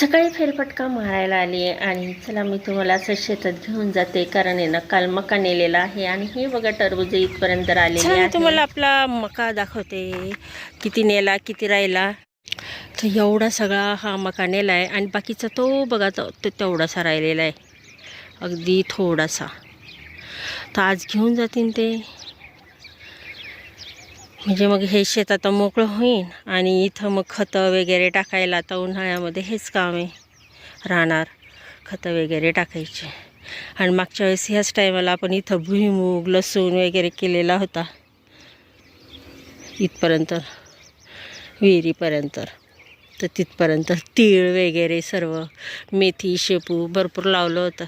सकाळी फेरफटका मारायला आली आहे आणि चला मी तुम्हाला असं शेतात घेऊन जाते कारण आहे ना काल मका नेलेला आहे आणि हे बघा टरबूज इथपर्यंत आलेले आहे तुम्हाला आपला मका दाखवते. किती नेला किती राहिला. तर एवढा सगळा हा मका नेला आहे आणि बाकीचा तो बघा तो तेवढासा राहिलेला आहे. अगदी थोडासा. तर आज घेऊन जातीन ते. म्हणजे मग हे शेत आता मोकळं होईन आणि इथं मग खतं वगैरे टाकायला आता उन्हाळ्यामध्ये हेच काम आहे राहणार खतं वगैरे टाकायचे. आणि मागच्या वेळेस ह्याच टायमाला आपण इथं भुईमूग लसूण वगैरे केलेला होता. इथपर्यंत विहिरीपर्यंत. तर तिथपर्यंत तीळ वगैरे सर्व मेथी शेपू भरपूर लावलं होतं.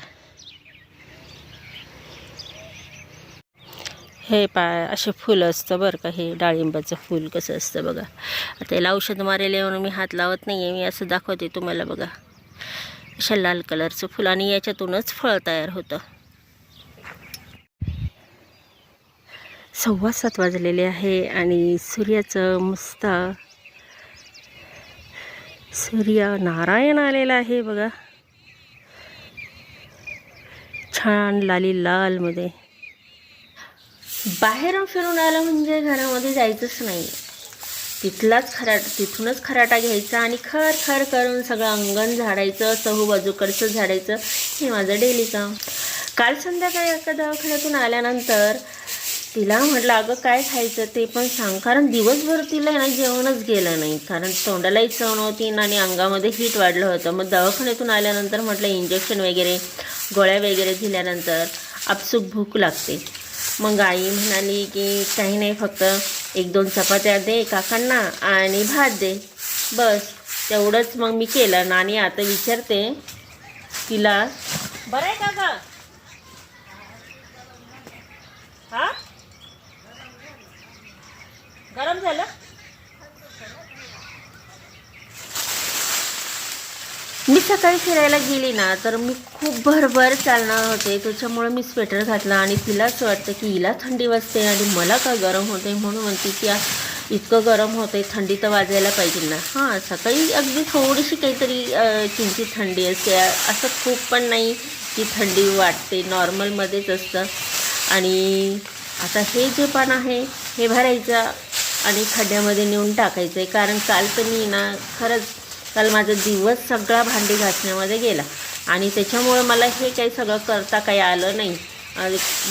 हे पा असे फुलं असतं बरं का हे डाळिंबाचं फूल कसं असतं बघा. आता याला औषध मारेल म्हणून मी हात लावत नाही आहे मी असं दाखवते तुम्हाला बघा. अशा लाल कलरचं फुल आणि याच्यातूनच फळ तयार होतं. सव्वा सात वाजलेले आहे आणि सूर्याचं मस्त सूर्य नारायण आलेला आहे बघा. छान लाली लालमध्ये. बाहेरून फिरून आलं म्हणजे घरामध्ये जायचंच नाही तिथलाच खराट तिथूनच खराटा घ्यायचा आणि खर खर करून सगळं अंगण झाडायचं सहू बाजूकडचं झाडायचं हे माझं डेली काम. काल संध्याकाळी एका दवाखान्यातून आल्यानंतर तिला म्हटलं अगं काय खायचं ते पण सांग. कारण दिवसभर तिला ना जेवणच गेलं नाही. कारण तोंडालाही चव नव्हती आणि अंगामध्ये हीट वाढलं होतं. मग दवाखान्यातून आल्यानंतर म्हटलं इंजेक्शन वगैरे गोळ्या वगैरे दिल्यानंतर आपसूक भूक लागते. मग आई म्हणाली की काही नाही फक्त एक दोन चपात्या दे काकांना आणि भात दे. बस तेवढंच मग मी केलं. ना आणि आता विचारते तिला. बरं आहे का ग गरम झालं? मी सकाळी फिरायला गेली ना तर मी खूप भरभर चालणार होते. त्याच्यामुळे मी स्वेटर घातला आणि तिला असं वाटतं की हिला थंडी वाजते आणि मला का गरम होते म्हणून म्हणते की इतकं गरम होते थंडी तर वाजायला पाहिजे ना. हां सकाळी अगदी थोडीशी काहीतरी किंचित थंडी असते. असं खूप पण नाही की थंडी वाटते नॉर्मलमध्येच असतं. आणि आता हे जे पान आहे हे भरायचं आणि खड्ड्यामध्ये नेऊन टाकायचं आहे कारण काल तर मी ना खरंच काल माझा दिवस सगळा भांडी घासण्यामध्ये गेला. आणि त्याच्यामुळं मला हे काही सगळं करता काही आलं नाही.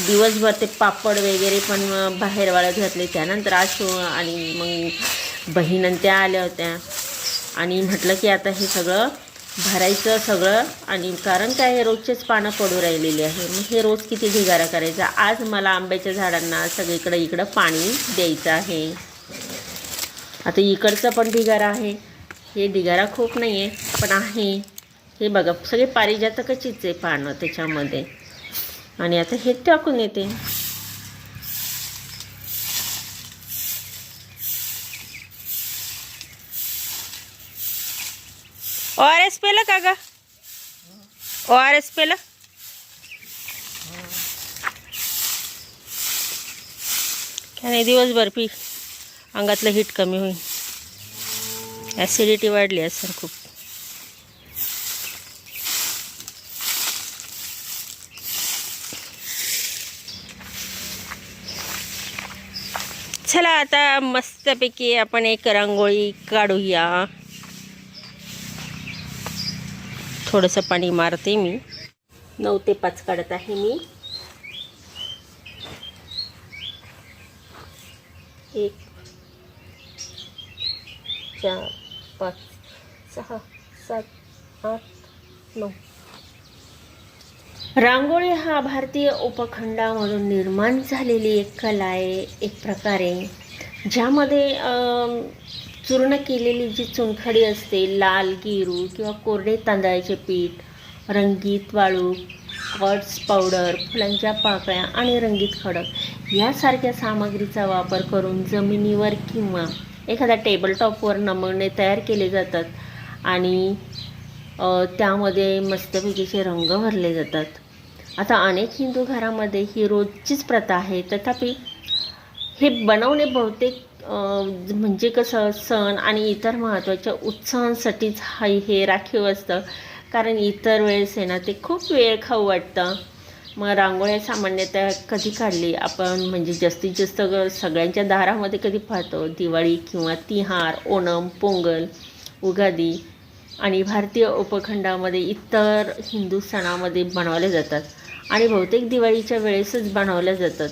दिवसभर ते पापड वगैरे पण बाहेर वाळत घातले. त्यानंतर आज आणि मग बहीण त्या आल्या होत्या. आणि म्हटलं की आता हे सगळं भरायचं सगळं. आणि कारण काय हे रोजचेच पानं पडू राहिलेली आहे. मग हे रोज किती ढिगारा करायचा? आज मला आंब्याच्या झाडांना सगळीकडं इकडं पाणी द्यायचं आहे. आता इकडचं पण ढिगारा आहे. हे ढिगारा खूप नाही आहे पण आहे. हे बघा सगळे पारिजातकचीच आहे पानं त्याच्यामध्ये. आणि आता हे टाकून येते. ओ आर एस पेलं का ग? ओ आर एस पेलं? काय नाही दिवसभर पी. अंगातलं हीट कमी होईल. ॲसिडिटी वाढली असेल खूप. चला आता मस्तपैकी आपण एक रांगोळी काढूया. थोडंसं पाणी मारते मी. नऊ ते पाच काढत आहे मी. एक चार पाच सहा सात आठ नऊ. रांगोळी हा भारतीय उपखंडामधून निर्माण झालेली एक कला आहे एक प्रकारे. ज्यामध्ये चूर्ण केलेली जी चुनखडी असते लाल गिरू किंवा कोरडे तांदळाचे पीठ रंगीत वाळू कट्स पावडर फुलांच्या पाकळ्या आणि रंगीत खडक यासारख्या सामग्रीचा वापर करून जमिनीवर किंवा एखाद्या टेबल टॉपवर नमुने तयार केले जातात आणि त्यामध्ये मस्तपैकीचे रंग भरले जातात. आता अनेक हिंदू घरामध्ये ही रोजचीच प्रथा आहे. तथापि हे बनवणे बहुतेक म्हणजे कसं सण आणि इतर महत्त्वाच्या उत्सवांसाठीच हा हे राखीव असतं. कारण इतर वेळेस आहे ना ते खूप वेळ खाऊ वाटतं. मग रांगोळ्या सामान्यतः कधी काढली? आपण म्हणजे जास्तीत जास्त सगळ्यांच्या दारामध्ये कधी पाहतो? दिवाळी किंवा तिहार ओणम पोंगल उगादी आणि भारतीय उपखंडामध्ये इतर हिंदू सणामध्ये बनवल्या जातात आणि बहुतेक दिवाळीच्या वेळेसच बनवल्या जातात.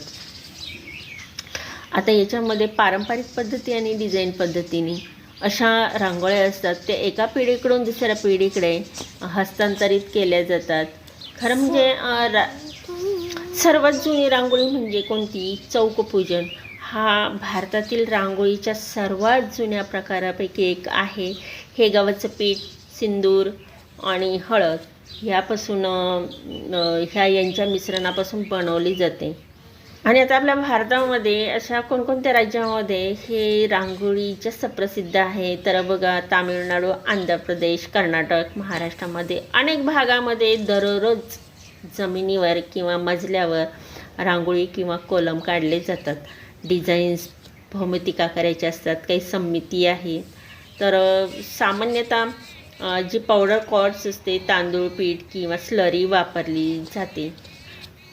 आता याच्यामध्ये पारंपरिक पद्धती आणि डिझाईन पद्धतीने अशा रांगोळ्या असतात त्या एका पिढीकडून दुसऱ्या पिढीकडे हस्तांतरित केल्या जातात. खरं म्हणजे अं, रा सर्वात जुनी रांगोळी म्हणजे कोणती? चौकपूजन. हा भारतातील रांगोळीच्या सर्वात जुन्या प्रकारापैकी एक आहे. हे गव्हाचं पीठ सिंदूर आणि हळद ह्यापासून ह्या यांच्या मिश्रणापासून बनवली जाते. आणि आता आपल्या भारतामध्ये अशा कोणकोणत्या राज्यामध्ये हे रांगोळी जास्त प्रसिद्ध आहे? तर बघा तामिळनाडू आंध्र प्रदेश कर्नाटक महाराष्ट्रामध्ये अनेक भागामध्ये दररोज जमिनीवर किंवा मजल्यावर रांगोळी किंवा कोलम काढले जातात. डिझाईन्स भौमितिका करायच्या असतात काही संमिती आहे. तर सामान्यतः जी पावडर कॉर्ड्स असते तांदूळ पीठ किंवा स्लरी वापरली जाते.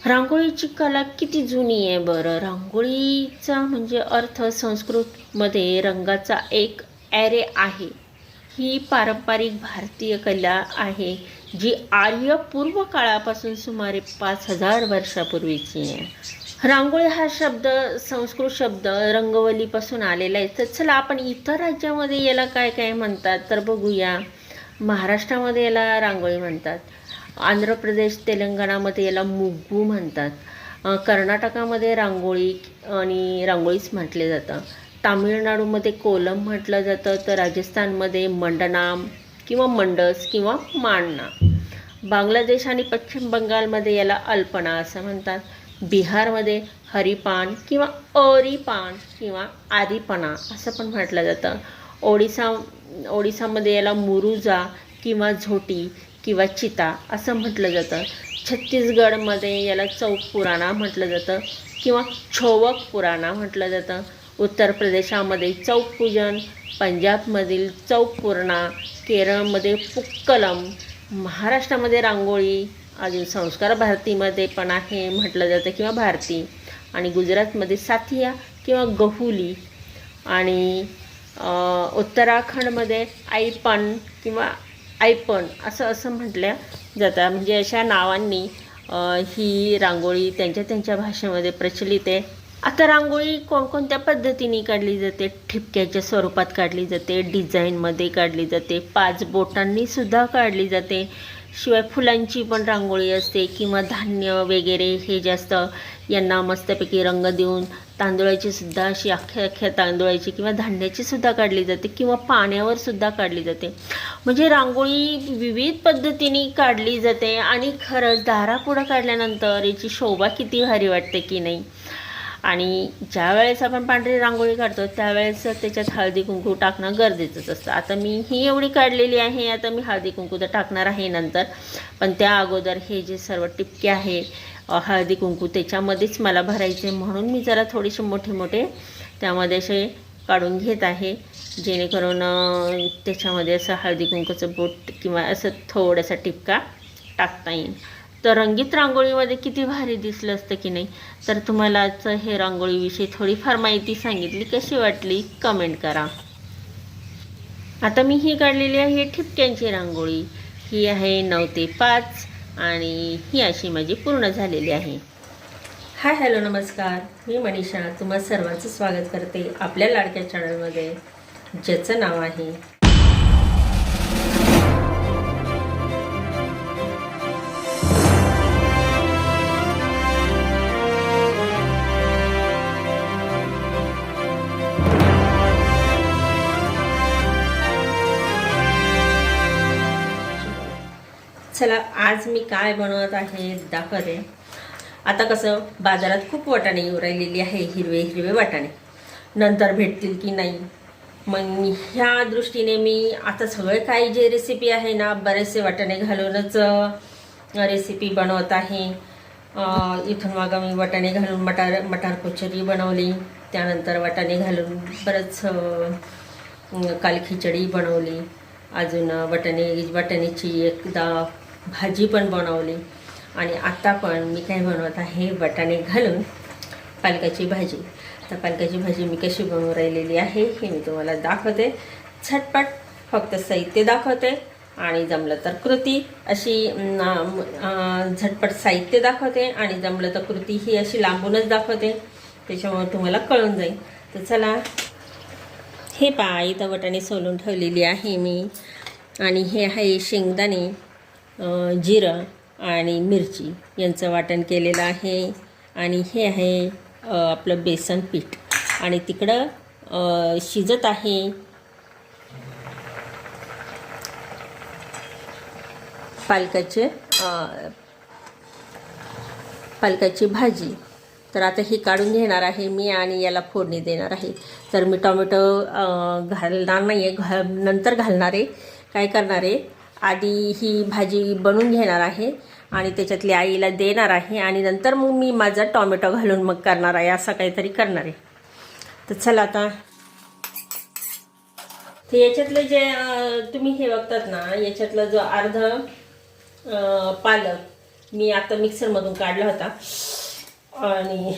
रांगोळीची कला किती जुनी आहे बरं? रांगोळीचा म्हणजे अर्थ संस्कृतमध्ये रंगाचा एक ॲरे आहे. ही पारंपरिक भारतीय कला आहे. जी आर्य पूर्व काळापासून सुमारे पाच हजार वर्षापूर्वीची आहे. रांगोळी हा शब्द संस्कृत शब्द रंगवलीपासून आलेला आहे. तर चला आपण इतर राज्यामध्ये याला काय काय म्हणतात तर बघूया. महाराष्ट्रामध्ये याला रांगोळी म्हणतात. आंध्र प्रदेश तेलंगणामध्ये याला मुग्गू म्हणतात. कर्नाटकामध्ये रांगोळी आणि रांगोळीच म्हटले जातं. तामिळनाडूमध्ये कोलम म्हटलं जातं. तर राजस्थानमध्ये मंडनाम किंवा मंडस किंवा मांडणा. बांगलादेश आणि पश्चिम बंगालमध्ये याला अल्पना असं म्हणतात. बिहारमध्ये हरिपान किंवा अरिपान किंवा आदिपणा असं पण म्हटलं जातं. ओडिसा ओडिसामध्ये याला मुरुजा किंवा झोटी किंवा चिता असं म्हटलं जातं. छत्तीसगडमध्ये याला चौक पुराणा म्हटलं जातं किंवा छोवक पुराणा म्हटलं जातं. उत्तर प्रदेशामध्ये चौक पूजन पंजाबमधील चौक पूर्णा केरळमध्ये पुक्कलम महाराष्ट्रामध्ये रांगोळी अजून संस्कार भारतीमध्ये पण आहे म्हटलं जातं किंवा भारती. आणि गुजरातमध्ये साथिया किंवा गहुली. आणि उत्तराखंडमध्ये आईपण किंवा आयपण असं असं म्हटलं जातं. म्हणजे अशा नावांनी ही रांगोळी त्यांच्या त्यांच्या भाषेमध्ये प्रचलित आहे. आता रांगोळी कोणकोणत्या पद्धतीने काढली जाते? ठिपक्याच्या स्वरूपात काढली जाते डिझाईनमध्ये काढली जाते पाच बोटांनी सुद्धा काढली जाते. शिवाय फुलांची पण रांगोळी असते किंवा धान्य वगैरे हे जास्त यांना मस्तपैकी रंग देऊन तांदूळाची सुद्धा अशी अख्ख्या अख्ख्या तांदूळाची किंवा धान्याची सुद्धा काढली जाते किंवा पाण्यावर सुद्धा काढली जाते. म्हणजे रांगोळी विविध पद्धतीने काढली जाते आणि खरंच दारापुढं काढल्यानंतर याची शोभा किती भारी वाटते की नाही? आणि ज्या वेळेस आपण पांढरी रांगोळी काढतो त्यावेळेस त्याच्यात हळदी कुंकू टाकणं गरजेचंच असतं. आता मी ही एवढी काढलेली आहे आता मी हळदी कुंकू तर टाकणार आहे नंतर. पण त्या अगोदर हे जे सर्व टिपके आहे हळदी कुंकू त्याच्यामध्येच मला भरायचे म्हणून मी जरा थोडेसे मोठे मोठे त्यामध्ये असे काढून घेत आहे. जेणेकरून त्याच्यामध्ये असं हळदी कुंकूचं बोट किंवा असं थोडासा टिपका टाकता येईल. तर रंगीत रांगोळीमध्ये किती भारी दिसलं असतं की नाही? तर तुम्हाला आजचं हे रांगोळीविषयी थोडीफार माहिती सांगितली कशी वाटली कमेंट करा. आता मी ही काढलेली आहे ठिपक्यांची रांगोळी. ही आहे नऊ ते पाच आणि ही अशी माझी पूर्ण झालेली आहे. हाय हॅलो नमस्कार. मी मनीषा. तुम्हा सर्वांचं स्वागत करते आपल्या लाडक्या चॅनलमध्ये ज्याचं नाव आहे चला आज मी काय बनवत आहे दाखवते. आता कसं बाजारात खूप वाटाणे येऊ राहिलेली आहे हिरवे हिरवे वाटाणे. नंतर भेटतील की नाही? मग ह्या दृष्टीने मी आता सगळे काही जे रेसिपी आहे ना बरेचसे वाटाणे घालूनच रेसिपी बनवत आहे. इथून मागं मी वाटाणे घालून मटार मटार कोचरी बनवली. त्यानंतर वाटाणे घालून बरंच काल खिचडी बनवली. अजून वाटाणे वाटाण्याची एकदा भाजी पण बनवली. आणि आत्ता पण मी काय बनवत आहे बटाणे घालून पालकाची भाजी. तर पालकाची भाजी मी कशी बनवून राहिलेली आहे हे मी तुम्हाला दाखवते. झटपट फक्त साहित्य दाखवते आणि जमलं तर कृती अशी झटपट साहित्य दाखवते आणि जमलं तर कृती ही अशी लांबूनच दाखवते. त्याच्यामुळे तुम्हाला कळून जाईल. तर चला हे पा इथं वाटाणे सोलून ठेवलेली आहे मी. आणि हे आहे शेंगदाणे. जिरं आणि मिरची यांचं वाटण केलेलं आहे. आणि हे आहे आपलं बेसन पीठ. आणि तिकडं शिजत आहे. पालकाचे पालकाची भाजी. तर आता ही काढून घेणार आहे मी आणि याला फोडणी देणार आहे. तर मी टोमॅटो घालणार नाही आहे घा नंतर घालणार आहे. काय करणार आहे? आधी ही भाजी बनवून घेणार आहे आणि त्याच्यातली आईला देणार आहे आणि नंतर मग मी माझा टोमॅटो घालून मग करणार आहे असं काहीतरी करणार आहे. तर चला आता. तर याच्यातलं जे तुम्ही हे बघतात ना याच्यातलं जो अर्ध पालक मी आता मिक्सरमधून काढला होता. आणि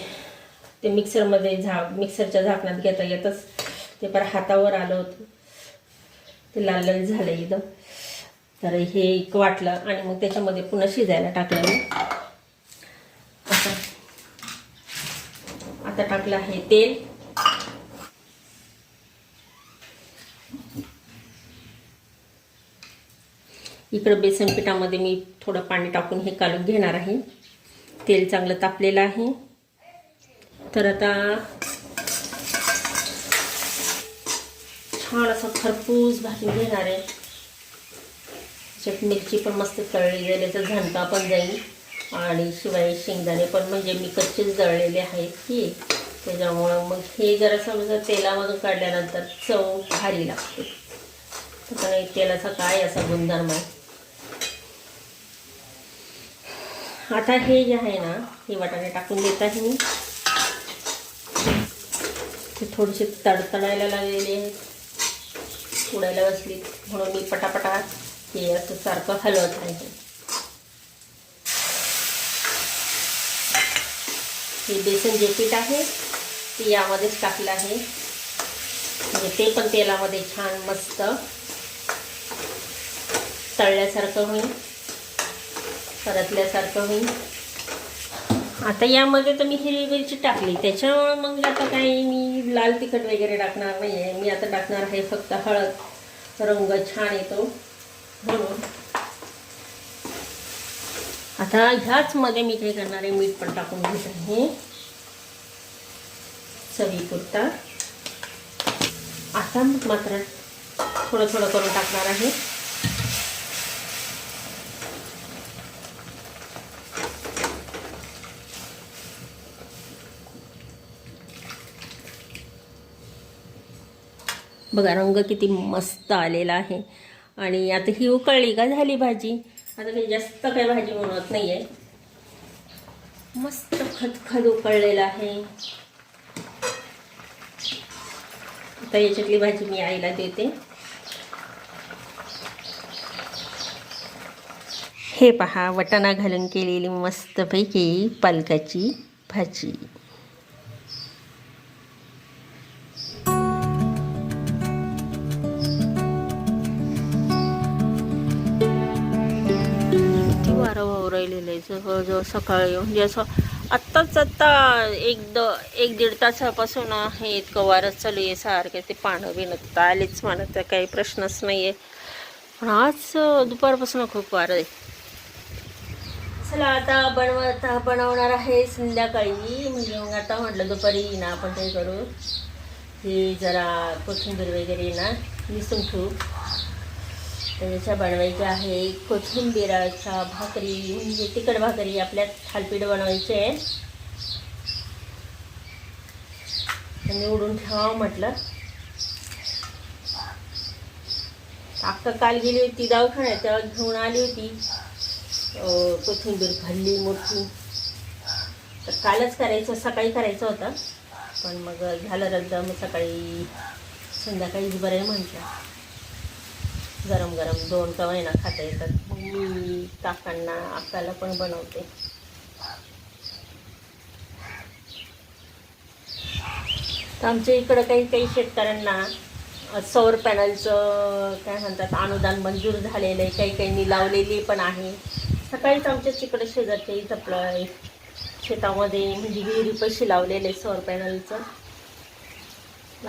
ते मिक्सरमध्ये झा मिक्सरच्या झाकण्यात घेता येतच. ते पर हातावर आलं होतं. ते लाल लाल झालं एकदम. तर हे एक वाटलं आणि मग त्याच्यामध्ये पुन्हा शिजायला टाकलं मी. आता आता टाकलं आहे तेल. इकडं बेसन पिठामध्ये मी थोडं पाणी टाकून हे काढून घेणार आहे. तेल चांगलं तापलेलं आहे. तर आता छान असं खरपूस भाजून घेणार आहे. त्याच्यात मिरची पण मस्त तळली जाईल याचा झणका पण जाईल. आणि शिवाय शेंगदाणे पण म्हणजे मी कच्चेच जळलेले आहेत हे त्याच्यामुळं मग हे जरा समजा तेलामधून काढल्यानंतर चव भारी लागते. तर नाही तेलाचा काय असा गुणधर्म आहे? आता हे जे आहे ना हे वाटाणे टाकून देत आहे मी. ते थोडेसे तडतडायला लागलेले आहेत. उडायला बसली म्हणून मी पटापटा हे असं सारखं हलवत आहे. हे बेसन जे पीठ आहे ते यामध्येच टाकलं आहे. म्हणजे ते पण तेलामध्ये छान मस्त तळल्यासारखं होईल परतल्यासारखं होईल. आता यामध्ये तर मी हिरवी मिरची टाकली. त्याच्यामुळं मग आता काही मी लाल तिखट वगैरे टाकणार नाही आहे मी आता टाकणार आहे फक्त हळद. रंग छान येतो. म्हणून आता ह्याचमध्ये मी काय करणार आहे मीठ पण टाकून घेत आहे. चवीपुरता. आता मात्र थोडं थोडं करून टाकणार आहे. बघा रंग किती मस्त आलेला आहे. आणि आता ही उकळली का झाली भाजी? आता काही जास्त काही भाजी बनवत नाही आहे मस्त खदखद उकळलेलं आहे. आता याच्यातली भाजी मी आईला देते. हे पहा वटाणा घालून केलेली मस्तपैकी पालकाची भाजी. राहिलेलं आहे. जवळजवळ सकाळी म्हणजे असं आत्ताच आत्ता एक द एक दीड तासापासून हे इतकं वारच चालू आहे सारखे. ते पानं बिणं आलेच म्हणत तर काही प्रश्नच नाही आहे पण आज दुपारपासून खूप वारं आहे. चला आता बनवत बनवणार आहे संध्याकाळी. म्हणजे मग आता म्हटलं दुपारी ना आपण ते करू. हे जरा कोथिंबीर वगैरे ना निसून ठेवू. त्याच्या बनवायच्या आहे कोथिंबिराच्या भाकरी म्हणजे तिखट भाकरी आपल्या थालपीठ बनवायचे आहे. निवडून ठेवावं म्हटलं. अक्का काल गेली होती दवाखान्यात तेव्हा घेऊन आली होती. कोथिंबीर भरली मोठी. तर कालच करायचं सकाळी करायचं होतं. पण मग झालं रद्द मग सकाळी संध्याकाळीच बरं आहे म्हटलं. गरम गरम दोन कवायना खाता येतात. मग मी काकांना आकाला पण बनवते. तर आमच्या इकडं काही काही शेतकऱ्यांना सौर पॅनलचं काय म्हणतात अनुदान मंजूर झालेलं आहे. काही काहींनी लावलेली पण आहे. सकाळीच आमच्या तिकडे शेजारच्या इथं आपलं शेतामध्ये म्हणजे विहिरी पैसे लावलेले सौर पॅनलचं.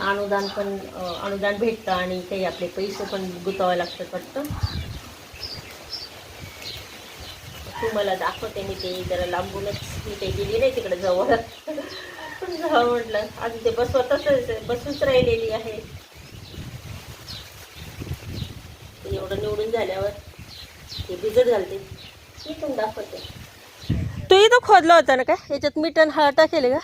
अनुदान पण अनुदान भेटतं आणि काही आपले पैसे पण गुंतवावे लागतात वाटतं. तुम्हाला दाखवते मी ते जरा लांबूनच मी काही गेली नाही तिकडे जवळ. पण जावं म्हटलं अजून ते बसवतच बसूच राहिलेली आहे. एवढं निवडून झाल्यावर ते भिजत घालते. मी पण दाखवते. तू इथं खोदलं होतं ना काय? याच्यात मीठ हळद टाकेल का?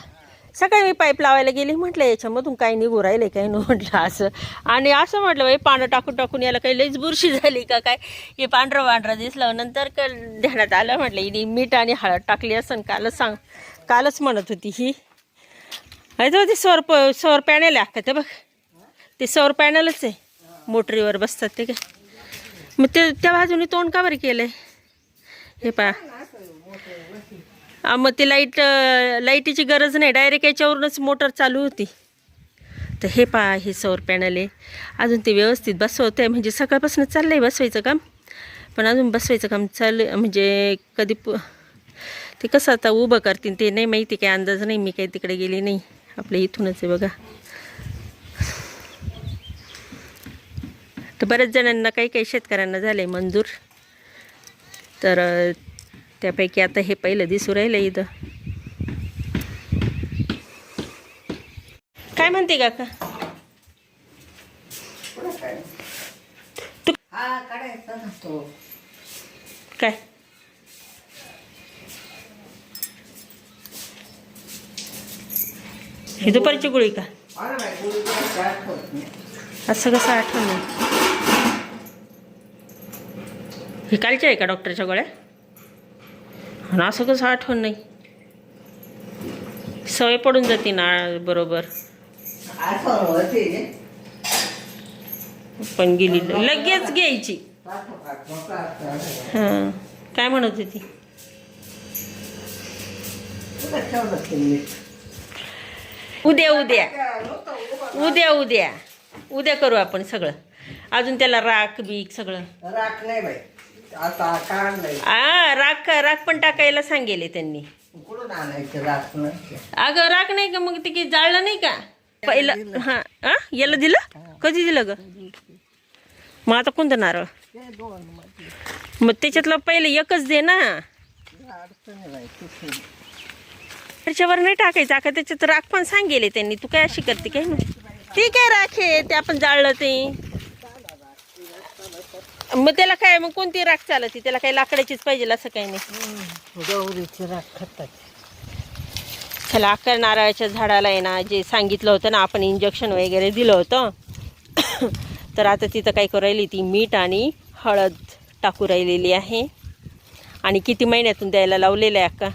सकाळी मी पाईप लावायला गेली म्हटलं याच्यामधून काही निघू राहिले काही नाही म्हटलं असं. आणि असं म्हटलं बाई पानं टाकून टाकून याला काही लईच बुरशी झाली का काय? हे पांढरं पांढरं दिसलं. नंतर क ध्यानात आलं म्हटलं हिने मीठ आणि हळद टाकली असं कालच सांग कालच म्हणत होती ही. आहे ते सौर प सौर पॅनल आहे का ते बघ. ते सौर पॅनलच आहे. मोटरीवर बसतात ते काय. मग ते त्या बाजूने तोंड का बरं केलं आहे हे पा मग ती लाइट लाईटीची गरज नाही. डायरेक्ट याच्यावरूनच मोटर चालू होती. तर हे पा हे सौर पॅनल आहे. अजून ते व्यवस्थित बसवतं आहे म्हणजे सकाळपासून चाललं आहे बसवायचं काम. पण अजून बसवायचं काम चालू म्हणजे कधी प ते कसं आता उभं करतील ते नाही माहिती. काही अंदाज नाही. मी काही तिकडे गेली नाही. आपल्या इथूनच आहे बघा. तर बऱ्याच जणांना काही काही शेतकऱ्यांना झाले मंजूर. तर त्यापैकी आता हे पहिलं दिसू राहिलं इथं. काय म्हणते काका? काय? ही दुपारची गोळी का? असं कसं आठवण ही कालची आहे का डॉक्टरच्या गोळ्या? आणि असं कसं आठवण नाही. सवय पडून जाते ना बरोबर. पण गेली लगेच घ्यायची. हां काय म्हणत होती? उद्या उद्या. उद्या उद्या. उद्या करू आपण सगळं. अजून त्याला राख बीक सगळं. राख नाही बाई. आता राख राख पण टाकायला सांगेले त्यांनी. कुठून आणायचं राख नाही अगं राख नाही का मग ते जाळलं नाही का? पहिलं हां याला दिलं? कधी दिलं ग? मग आता कोणतं नारळ? ते दोन मध्ये मग त्याच्यातलं पहिलं एकच दे ना. अडचणी बाई किती त्याच्यावर नाही टाकायचं. का त्याच्यात राख पण सांगेले त्यांनी. तू काय अशी करते काय? ना ते काय राख आहे ते आपण जाळलं ते. मग त्याला काय मग कोणती राख चालती? त्याला काही लाकडाचीच पाहिजे असं काही नाही. गौरीची राख खतात त्याला अख्ख्या नारळाच्या झाडाला आहे ना जे सांगितलं होतं ना आपण इंजेक्शन वगैरे दिलं होतं. तर आता तिथं काय करू राहिली ती मीठ आणि हळद टाकू राहिलेली आहे. आणि किती महिन्यातून द्यायला लावलेलं आहे अक्का?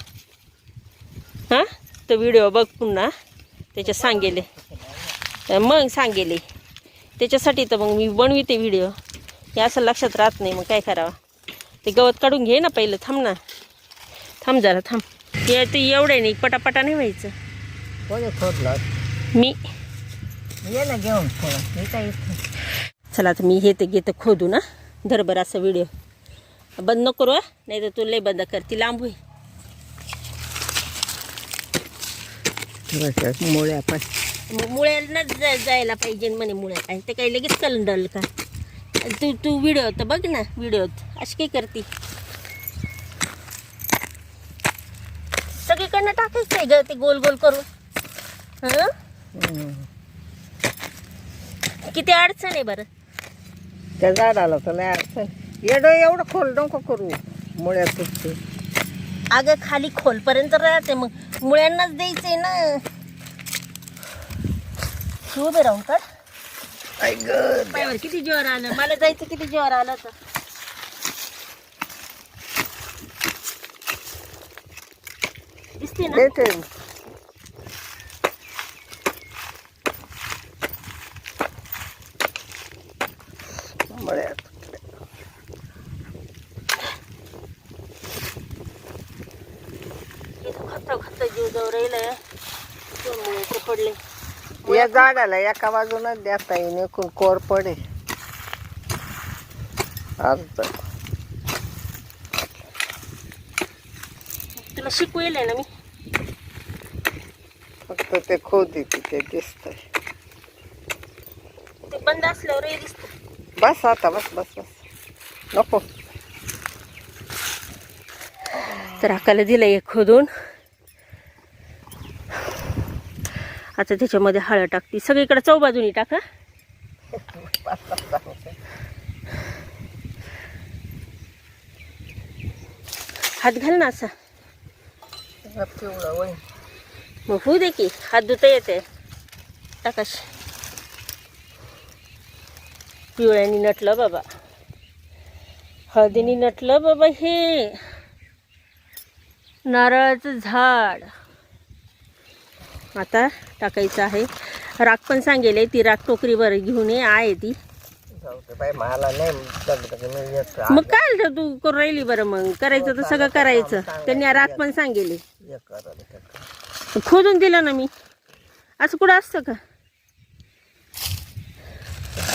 हां? तो व्हिडिओ बघ पुन्हा. त्याच्यात सांगेले. मग सांगेले. त्याच्यासाठी तर मग मी बनविते व्हिडिओ हे असं लक्षात राहत नाही मग काय करावं? ते गवत काढून घे ना पहिलं थांब ना. थांब जरा थांब. हे ते एवढं नाही पटापटा नाही व्हायचं. मी. ये ना घेऊन. चला आता मी हे ते घेते खोदू ना धरभर असा व्हिडिओ बंद नको करू नाही तर तू लय बंद करती लांब होई मुळ्या पण. जा जायला पाहिजे म्हणे मुळ्या. काय ते काही लगेच कलंडल का? तू तू व्हिडिओ तर बघ ना व्हिडिओत अशी काय करती? सगळीकडनं टाकायचं आहे ग ते गोल गोल करून. हं? किती अडचण आहे बरं. त्या झाडाला तर नाही अडचण. येडं एवढं खोल नको करू मुळ्या तुटते अगं खाली खोलपर्यंत राहते मग. मुळ्यांनाच द्यायचंय ना. उभे राहून काढ गं. पायावर किती जोर आलं? मला जायचं किती जोर आलं तर दिसते ना? झाडाला एका बाजूनच देता येईल एकूण कोर पडे. अर्ध तुला शिकवेल आहे ना मी. फक्त ते खोदी ते दिसतंय. ते बंद असल्यावर दिसतं. बस आता बस बस बस. नको. तर अकाला दिलं एक खोदून. आता त्याच्यामध्ये हळद टाकते. सगळीकडे चौबाजूनी टाका हात घाल ना असा. पिवळं मग होऊ दे की हात धुता येते टाकाश पिवळ्यानी नटलं बाबा. हळदीने नटलं बाबा हे. नारळाचं झाड. आता टाकायचं आहे. राख पण सांगेल ती राख टोकरीवर घेऊन ये आहे ती. मग काय तू करून राहिली बरं मग? करायचं तर सगळं करायचं. त्यांनी राख पण सांगेल. खोदून दिलं ना मी. असं कुठं असतं का?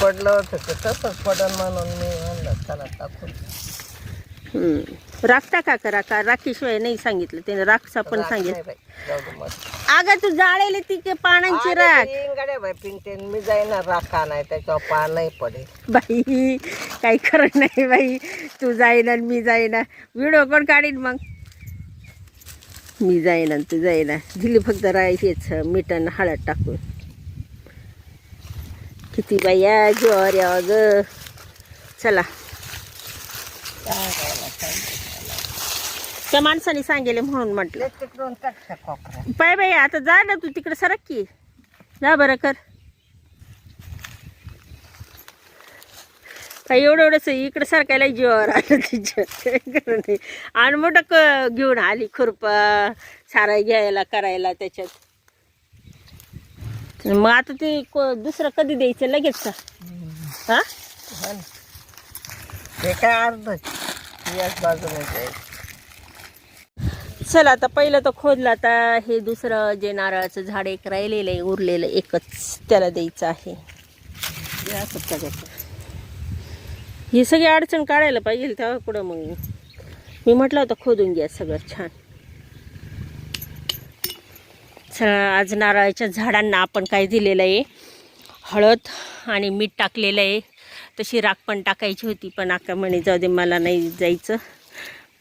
पडलं होतं ते तसंच पडन म्हणून मी म्हणलं चला टाकून. राख टाका का राखा राखीशिवाय नाही सांगितलं त्याने? राखचा पण सांगितलं. अगं तू जाळेली ती के पानांची अरे राख पिंगते मी जाईना राखा नाही त्याच्यावर पान नाही पडेल. बाई काही खरं नाही बाई. तू जाईना मी जाईना. व्हिडिओ कोण काढीन मग? मी जाईना तू जाईना. दिली फक्त राय हेच मीठ आणि हळद टाकून. किती बाया ज्वारी ग चला. त्या माणसाने सांगेले म्हणून म्हटलं. तिकडून पाय बाई आता जा ना तू तिकडे सरक की. जा बरं कर. काय एवढं एवढंच इकडे सरकायला जीवावर आलं तिच्या काय खरं नाही आणि मोठं क घेऊन आली खुरपा सारा घ्यायला करायला त्याच्यात. मग आता ते को- दुसरं कधी द्यायचं लगेच? का हा. ते काय अर्ध? याच जायचं. चला आता पहिलं तर खोदलं आता हे दुसरं जे नारळाचं झाड एक राहिलेलं आहे उरलेलं एकच त्याला द्यायचं आहे. सगळं. ही सगळी अडचण काढायला पाहिजे तेव्हा कुठं मग मी म्हटलं होतं खोदून घ्या सगळं छान. चला आज नारळाच्या झाडांना आपण काय दिलेलं आहे? हळद आणि मीठ टाकलेलं आहे. तशी राख पण टाकायची होती पण आका म्हणे जाऊ दे मला नाही जायचं.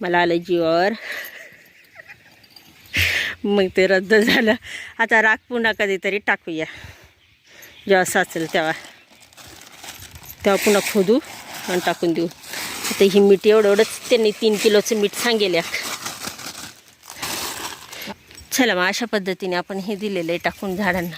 मला आलं जीवावर. मग ते रद्द झालं. आता राख पुन्हा कधीतरी टाकूया. जेव्हा साचेल तेव्हा. तेव्हा पुन्हा खोदू आणि टाकून देऊ. आता ही मीठ एवढं एवढंच त्यांनी तीन किलोचं मीठ सांगेल चला मग अशा पद्धतीने आपण हे दिलेलं आहे टाकून झाडांना.